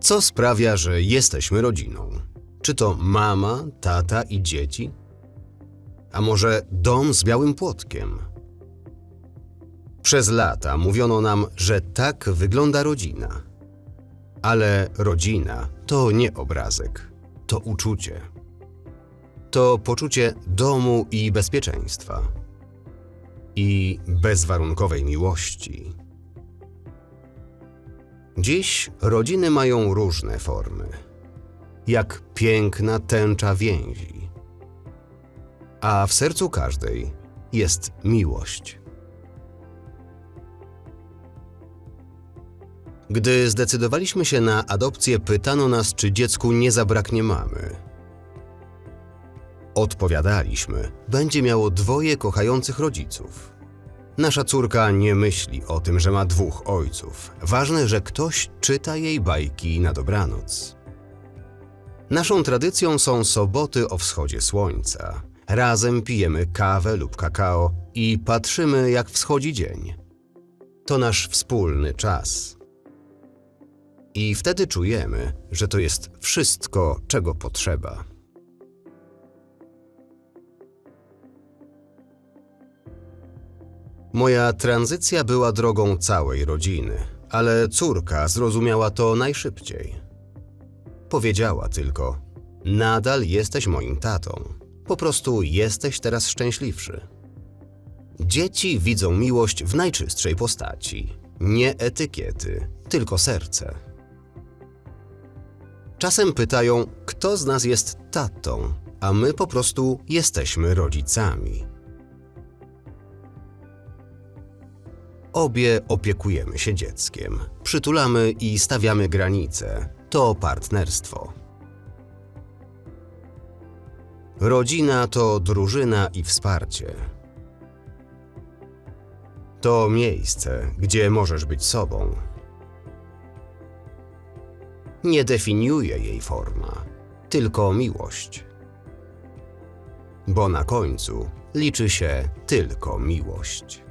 Co sprawia, że jesteśmy rodziną? Czy to mama, tata i dzieci? A może dom z białym płotkiem? Przez lata mówiono nam, że tak wygląda rodzina. Ale rodzina to nie obrazek, to uczucie. To poczucie domu i bezpieczeństwa. I bezwarunkowej miłości. Dziś rodziny mają różne formy, jak piękna tęcza więzi. A w sercu każdej jest miłość. Gdy zdecydowaliśmy się na adopcję, pytano nas, czy dziecku nie zabraknie mamy. Odpowiadaliśmy, będzie miało dwoje kochających rodziców. Nasza córka nie myśli o tym, że ma dwóch ojców. Ważne, że ktoś czyta jej bajki na dobranoc. Naszą tradycją są soboty o wschodzie słońca. Razem pijemy kawę lub kakao i patrzymy, jak wschodzi dzień. To nasz wspólny czas. I wtedy czujemy, że to jest wszystko, czego potrzeba. Moja tranzycja była drogą całej rodziny, ale córka zrozumiała to najszybciej. Powiedziała tylko: Nadal jesteś moim tatą. Po prostu jesteś teraz szczęśliwszy. Dzieci widzą miłość w najczystszej postaci. Nie etykiety, tylko serce. Czasem pytają, kto z nas jest tatą, a my po prostu jesteśmy rodzicami. Obie opiekujemy się dzieckiem, przytulamy i stawiamy granice. To partnerstwo. Rodzina to drużyna i wsparcie. To miejsce, gdzie możesz być sobą. Nie definiuje jej forma, tylko miłość. Bo na końcu liczy się tylko miłość.